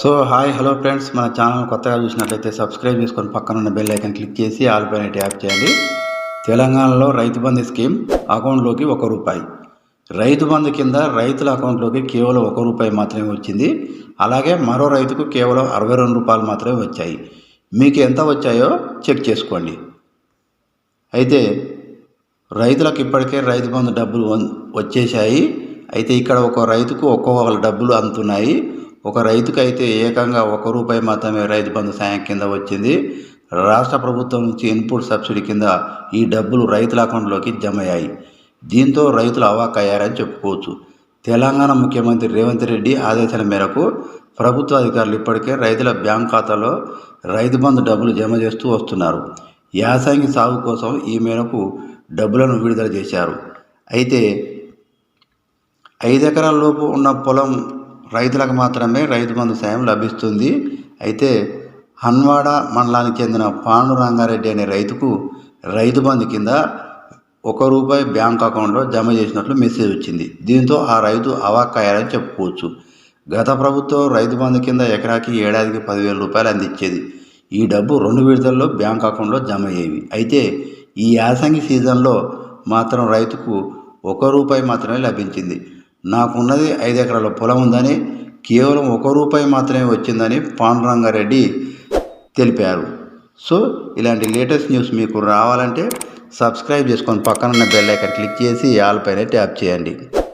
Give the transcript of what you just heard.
So hi hello friends మన channel కొత్తగా చూసినట్లయితే సబ్స్క్రైబ్ చేసుకొని పక్కనున్న బెల్ ఐకన్ క్లిక్ చేసి ఆల్ పైన ట్యాప్ చేయండి తెలంగాణలో రైతు బంధు స్కీమ్ అకౌంట్లోకి ఒక రూపాయి. రైతు బంధు కింద రైతుల అకౌంట్లోకి కేవలం ఒక రూపాయి మాత్రమే వచ్చింది. అలాగే మరో రైతుకు కేవలం అరవై రెండు రూపాయలు మాత్రమే వచ్చాయి. మీకు ఎంత వచ్చాయో చెక్ చేసుకోండి. అయితే రైతులకు ఇప్పటికే రైతు బంధు డబ్బులు వచ్చేసాయి అయితే ఇక్కడ ఒక రైతుకు ఒక్కొక్క డబ్బులు అందుతున్నాయి. ఒక రైతుకు అయితే ఏకంగా ఒక రూపాయి మాత్రమే రైతు బంధు సాయం కింద వచ్చింది. రాష్ట్ర ప్రభుత్వం నుంచి ఇన్పుట్ సబ్సిడీ కింద ఈ డబ్బులు రైతుల అకౌంట్లోకి జమ అయ్యాయి దీంతో రైతులు అవాక్కయ్యారని చెప్పుకోవచ్చు. తెలంగాణ ముఖ్యమంత్రి రేవంత్ రెడ్డి ఆదేశాల మేరకు ప్రభుత్వ అధికారులు ఇప్పటికే రైతుల బ్యాంక్ ఖాతాలో రైతు బంధు డబ్బులు జమ చేస్తూ వస్తున్నారు. యాసంగి సాగు కోసం ఈ మేరకు డబ్బులను విడుదల చేశారు. అయితే ఐదు ఎకరాల లోపు ఉన్న పొలం రైతులకు మాత్రమే రైతు బంధు సాయం లభిస్తుంది. అయితే హన్వాడ మండలానికి చెందిన పాండు రంగారెడ్డి అనే రైతుకు రైతు బంధు కింద ఒక రూపాయి బ్యాంక్ అకౌంట్లో జమ చేసినట్లు మెసేజ్ వచ్చింది. దీంతో ఆ రైతు అవాక్కయ్యారని చెప్పుకోవచ్చు. గత ప్రభుత్వం రైతు బంధు కింద ఎకరాకి ఏడాదికి పదివేల రూపాయలు అందించేది. ఈ డబ్బు రెండు విడతల్లో బ్యాంక్ అకౌంట్లో జమ అయ్యేవి. అయితే ఈ యాసంగి సీజన్లో మాత్రం రైతుకు ఒక రూపాయి మాత్రమే లభించింది. నాకున్నది ఐదు ఎకరాల పొలం ఉందని కేవలం ఒక రూపాయి మాత్రమే వచ్చిందని పాండురంగారెడ్డి తెలిపారు. సో ఇలాంటి లేటెస్ట్ న్యూస్ మీకు రావాలంటే సబ్స్క్రైబ్ చేసుకొని పక్కనున్న బెల్ ఐకన్ క్లిక్ చేసి ఆల్ పైన ట్యాప్ చేయండి.